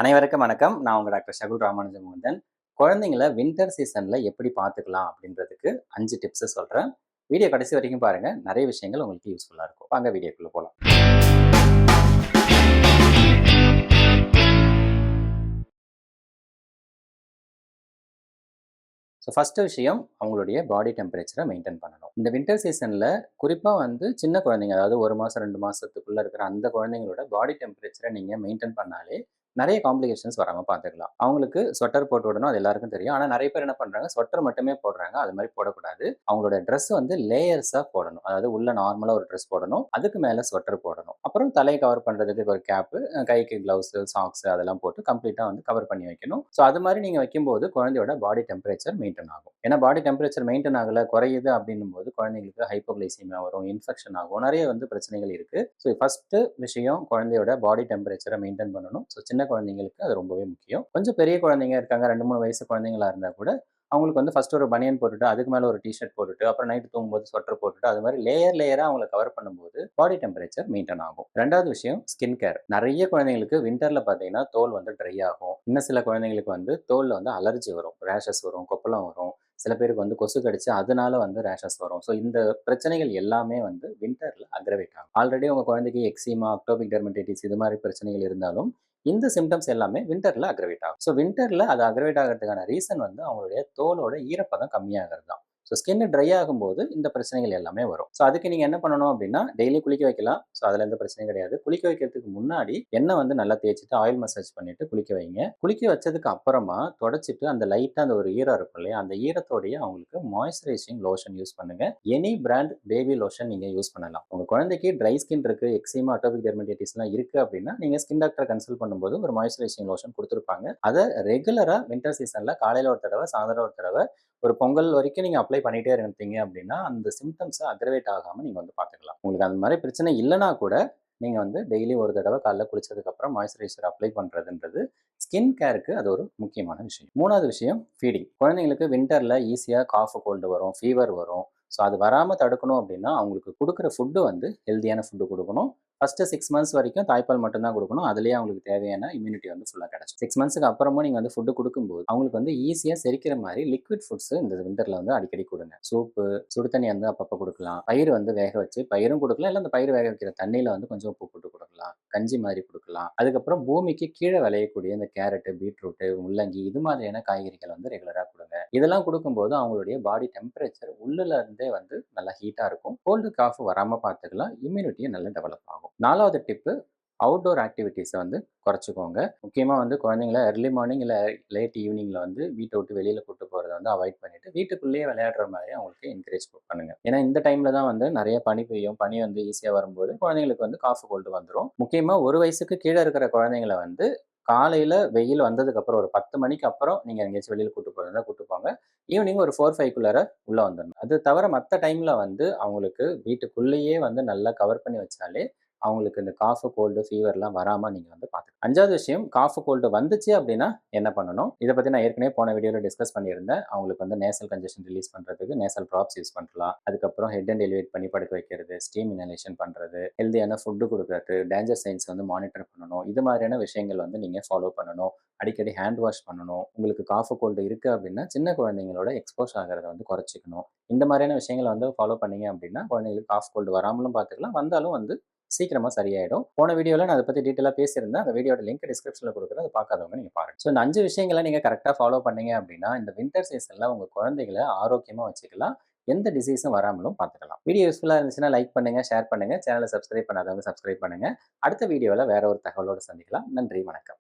அனைவருக்கும் வணக்கம். நான் உங்கள் டாக்டர் சகுல் ராமானுஜ முகுந்தன் குழந்தைங்கள வின்டர் சீசனில் எப்படி பார்த்துக்கலாம் அப்படின்றதுக்கு அஞ்சு டிப்ஸை சொல்கிறேன் வீடியோ கடைசி வரைக்கும் பாருங்கள் நிறைய விஷயங்கள் உங்களுக்கு யூஸ்ஃபுல்லாக இருக்கும். வாங்க வீடியோக்குள்ளே போகலாம் ஸோ ஃபஸ்ட்டு விஷயம் அவங்களுடைய பாடி டெம்பரேச்சரை மெயின்டைன் பண்ணணும். இந்த வின்டர் சீசனில் குறிப்பாக வந்து சின்ன குழந்தைங்க அதாவது ஒரு மாதம் ரெண்டு மாதத்துக்குள்ளே இருக்கிற அந்த குழந்தைங்களோட பாடி டெம்பரேச்சரை நீங்கள் மெயின்டைன் பண்ணாலே நிறைய காம்ப்ளிகேஷன்ஸ் வராமல் பார்த்துக்கலாம். அவங்களுக்கு ஸ்வெட்டர் போட்டு விடணும் அது எல்லாருக்கும் தெரியும். ஆனால் நிறைய பேர் என்ன பண்ணுறாங்க ஸ்வெட்டர் மட்டுமே போடுறாங்க. அது மாதிரி போடக்கூடாது. அவங்களோட ட்ரெஸ் வந்து லேயர்ஸாக போடணும். அதாவது உள்ள நார்மலாக ஒரு ட்ரெஸ் போடணும். அதுக்கு மேலே ஸ்வெட்டர் போடணும். அப்புறம் தலையை கவர் பண்ணுறதுக்கு ஒரு கேப்பு கைக்கு க்ளவுஸு சாக்ஸ் அதெல்லாம் போட்டு கம்ப்ளீட்டாக வந்து கவர் பண்ணி வைக்கணும். ஸோ அது மாதிரி நீங்கள் வைக்கும்போது குழந்தையோட பாடி டெம்பரேச்சர் மெயின்டைன் ஆகும். ஏன்னா பாடி டெம்பரேச்சர் மெயின்டைன் ஆகலை குறையுது அப்படின்னும் போது குழந்தைங்களுக்கு ஹைப்போகிளைசிமியா வரும் இன்ஃபெக்ஷன் ஆகும். நிறைய வந்து பிரச்சனைகள் இருக்குது ஸோ ஃபஸ்ட்டு விஷயம் குழந்தையோட பாடி டெம்பரேச்சரை மெயின்டைன் பண்ணணும். ஸோ சின்ன சின்ன குழந்தைங்களுக்கு அது ரொம்பவே முக்கியம். கொஞ்சம் பெரிய குழந்தைங்க இருக்காங்க ரெண்டு மூணு வயசு குழந்தைங்களா இருந்தால் கூட அவங்களுக்கு வந்து ஃபர்ஸ்ட் ஒரு பனியன் போட்டுட்டு அதுக்கு மேலே ஒரு டிஷர்ட் போட்டுட்டு அப்புறம் நைட்டு தூங்கும்போது ஸ்வெட்டர் போட்டுட்டு அது மாதிரி லேயர் லேயராக அவங்களை கவர் பண்ணும்போது பாடி டெம்பரேச்சர் மெயின்டைன் ஆகும். ரெண்டாவது விஷயம் ஸ்கின் கேர் நிறைய குழந்தைங்களுக்கு விண்டரில் பார்த்தீங்கன்னா தோல் வந்து ட்ரை ஆகும். இன்னும் சில குழந்தைங்களுக்கு வந்து தோலில் வந்து அலர்ஜி வரும் ரேஷஸ் வரும் கொப்பளம் வரும். சில பேருக்கு வந்து கொசு கடிச்சு அதனால வந்து ரேஷஸ் வரும். ஸோ இந்த பிரச்சனைகள் எல்லாமே வந்து வின்டரில் அக்ரவேட் ஆகும் ஆல்ரெடி உங்கள் குழந்தைக்கு எக்ஸிமா அக்டோபிக் டெர்மடைட்டிஸ் இது மாதிரி பிரச்சனைகள் இருந்தாலும் இந்த சிம்டம்ஸ் எல்லாமே விண்டரில் அக்ரவேட் ஆகும் ஸோ விண்டரில் அது அக்ரவேட் ஆகிறதுக்கான ரீசன் வந்து அவங்களுடைய தோலோட ஈரப்பதம் கம்மியாகிறது தான் ஸோ ஸ்கின் ட்ரை ஆகும்போது இந்த பிரச்சனைகள் எல்லாமே வரும். ஸோ அதுக்கு நீங்கள் என்ன பண்ணணும் அப்படின்னா டெய்லி குளிக்க வைக்கலாம். ஸோ அதில் எந்த பிரச்சனையும் கிடையாது. குளிக்க வைக்கிறதுக்கு முன்னாடி எண்ணெய் வந்து நல்லா தேய்ச்சிட்டு ஆயில் மசாஜ் பண்ணிட்டு குளிக்க வைங்க. குளிக்க வச்சதுக்கு அப்புறமா தொடச்சிட்டு அந்த லைட்டாக அந்த ஒரு ஈரம் இருக்கும் இல்லையா அந்த ஈரத்தோடைய அவங்களுக்கு மாய்ஸ்சரைசிங் லோஷன் யூஸ் பண்ணுங்க. எனி பிராண்ட் பேபி லோஷன் நீங்கள் யூஸ் பண்ணலாம். உங்கள் குழந்தைக்கு ட்ரை ஸ்கின் இருக்கு எக்ஸிமா அட்டோபிக் டெர்மடைட்டிஸ்லாம் இருக்கு அப்படின்னா நீங்கள் ஸ்கின் டாக்டர் கன்சல்ட் பண்ணும்போது ஒரு மாய்ஸ்சரைசிங் லோஷன் கொடுத்துருப்பாங்க. அதை ரெகுலராக வின்டர் சீசனில் காலையில் ஒரு தடவை சாயந்தரம் ஒரு தடவை ஒரு பொங்கல் வரைக்கும் நீங்கள் அப்ளை பண்ணிகிட்டே இருந்தீங்க அப்படின்னா அந்த சிம்டம்ஸை அக்ரவேட் ஆகாமல் நீங்கள் வந்து பார்த்துக்கலாம். உங்களுக்கு அந்த மாதிரி பிரச்சனை இல்லைனா கூட நீங்கள் வந்து டெய்லி ஒரு தடவை காலைல குளிச்சதுக்கப்புறம் மாய்ஸ்சரைசர் அப்ளை பண்ணுறதுன்றது ஸ்கின் கேருக்கு அது ஒரு முக்கியமான விஷயம். மூணாவது விஷயம் ஃபீடிங் குழந்தைங்களுக்கு வின்டரில் ஈஸியாக காஃப் கோல்டு வரும் ஃபீவர் வரும். ஸோ அது வராமல் தடுக்கணும் அப்படின்னா அவங்களுக்கு கொடுக்குற ஃபுட்டு வந்து ஹெல்த்தியான ஃபுட்டு கொடுக்கணும். ஃபஸ்ட்டு சிக்ஸ் மந்த்ஸ் வரைக்கும் தாய்ப்பால் மட்டும்தான் கொடுக்கணும். அதுலேயே அவங்களுக்கு தேவையான இம்யூனிட்டி வந்து ஃபுல்லாக கிடச்சி சிக்ஸ் மந்த்ஸ்க்கு அப்புறமும் நீங்கள் வந்து ஃபுட்டு கொடுக்கும்போது அவங்களுக்கு வந்து ஈஸியாக செரிக்கிற மாதிரி லிக்விட் ஃபுட்ஸ் இந்த விண்டரில் வந்து அடிக்கடி கொடுங்க. சூப்பு சுடு தண்ணி வந்து அப்பப்போ கொடுக்கலாம். பயிர் வந்து வேக வச்சு பயிரும் கொடுக்கலாம். இல்லை அந்த பயிர் வேக வைக்கிற தண்ணியில் வந்து கொஞ்சம் உப்பு போட்டு கொடுக்கலாம். கஞ்சி மாதிரி கொடுக்கலாம். அதுக்கப்புறம் பூமிக்கு கீழே விளையக்கூடிய இந்த கேரட்டு பீட்ரூட்டு முள்ளங்கி இது மாதிரியான காய்கறிகள் வந்து ரெகுலராக கொடுங்க. இதெல்லாம் கொடுக்கும்போது அவங்களுடைய பாடி டெம்பரேச்சர் உள்ளுல இருந்தே வந்து நல்லா ஹீட்டாக இருக்கும். கோல்டு காஃப் வராமல் பார்த்துக்கலாம் இம்யூனிட்டியும் நல்லா டெவலப் ஆகும். நாலாவது டிப்பு அவுட்டோர் ஆக்டிவிட்டீஸை வந்து குறைச்சிக்கோங்க. முக்கியமாக வந்து குழந்தைங்கள எர்லி மார்னிங் இல்லை லேட் ஈவினிங்கில் வந்து வீட்டை விட்டு வெளியில் கூட்டு போகிறத வந்து அவாய்ட் பண்ணிவிட்டு வீட்டுக்குள்ளேயே விளையாடுற மாதிரி அவங்களுக்கு என்கரேஜ் பண்ணுங்க. ஏன்னா இந்த டைமில் தான் வந்து நிறைய பனி பெய்யும். பனி வந்து ஈஸியாக வரும்போது குழந்தைங்களுக்கு வந்து காஃபு கோல்டு வந்துடும் முக்கியமாக ஒரு வயசுக்கு கீழே இருக்கிற குழந்தைங்கள வந்து காலையில் வெயில் வந்ததுக்கப்புறம் ஒரு பத்து மணிக்கு அப்புறம் நீங்கள் எங்கேயாச்சும் வெளியில் கூட்டு போகிறதா கூட்டு போங்க. ஈவினிங் ஒரு ஃபோர் ஃபைவ்க்குள்ளார உள்ளே வந்துடணும். அது தவிர மற்ற டைமில் வந்து அவங்களுக்கு வீட்டுக்குள்ளேயே வந்து நல்லா கவர் பண்ணி வச்சாலே அவங்களுக்கு இந்த காஃபு கோல்டு ஃபீவர்லாம் வராமல் நீங்கள் வந்து பார்த்துக்கலாம் அஞ்சாவது விஷயம் காஃபு கோல்டு வந்துச்சு அப்படின்னா என்ன பண்ணணும்? இதை பற்றி நான் ஏற்கனவே போன வீடியோவில் டிஸ்கஸ் பண்ணியிருந்தேன். அவங்களுக்கு வந்து நேசல் கன்ஜெஷன் ரிலீஸ் பண்ணுறதுக்கு நேசல் ட்ராப்ஸ் யூஸ் பண்ணலாம். அதுக்கப்புறம் ஹெட் அண்ட் எலிவேட் பண்ணி படுக்க வைக்கிறது ஸ்டீம் இனலேஷன் பண்ணுறது ஹெல்த்தியான ஃபுட்டு கொடுக்குறது டேஞ்சர் சைன்ஸ் வந்து மானிட்டர் பண்ணணும். இது மாதிரியான விஷயங்கள் வந்து நீங்கள் ஃபாலோ பண்ணணும். அடிக்கடி ஹேண்ட் வாஷ் பண்ணணும். உங்களுக்கு காஃபு கோல்டு இருக்குது அப்படின்னா சின்ன குழந்தைங்களோட எக்ஸ்போஸ் ஆகிறத வந்து குறைச்சிக்கணும். இந்த மாதிரியான விஷயங்களை வந்து ஃபாலோ பண்ணீங்க அப்படின்னா குழந்தைங்களுக்கு காஃப் கோல்டு வராமலும் பார்த்துக்கலாம் வந்தாலும் வந்து சீக்கிரமாக சரியாயிடும். போன வீடியோவில் நான் அதை பற்றி டீட்டெயிலாக பேசியிருந்தேன். அந்த வீடியோட லிங்க் டிஸ்கிரிப்ஷனில் கொடுக்குறேன். அதை பார்க்காதவங்க நீங்கள் பாருங்கள் ஸோ இந்த அஞ்சு விஷயங்களை நீங்கள் கரெக்டாக ஃபாலோ பண்ணீங்க அப்படின்னா இந்த வின்டர் சீசனில் உங்கள் குழந்தைகளை ஆரோக்கியமாக வச்சுக்கலாம். எந்த டிசீஸும் வராமலும் பார்த்துக்கலாம். வீடியோ யூஸ்ஃபுல்லாக இருந்துச்சுன்னா லைக் பண்ணுங்கள் ஷேர் பண்ணுங்கள் சேனலை சப்ஸ்கிரைப் பண்ணாதவங்க சப்ஸ்கிரைப் பண்ணுங்கள் அடுத்த வீடியோவில் வேற ஒரு தகவலோடு சந்திக்கலாம். நன்றி வணக்கம்.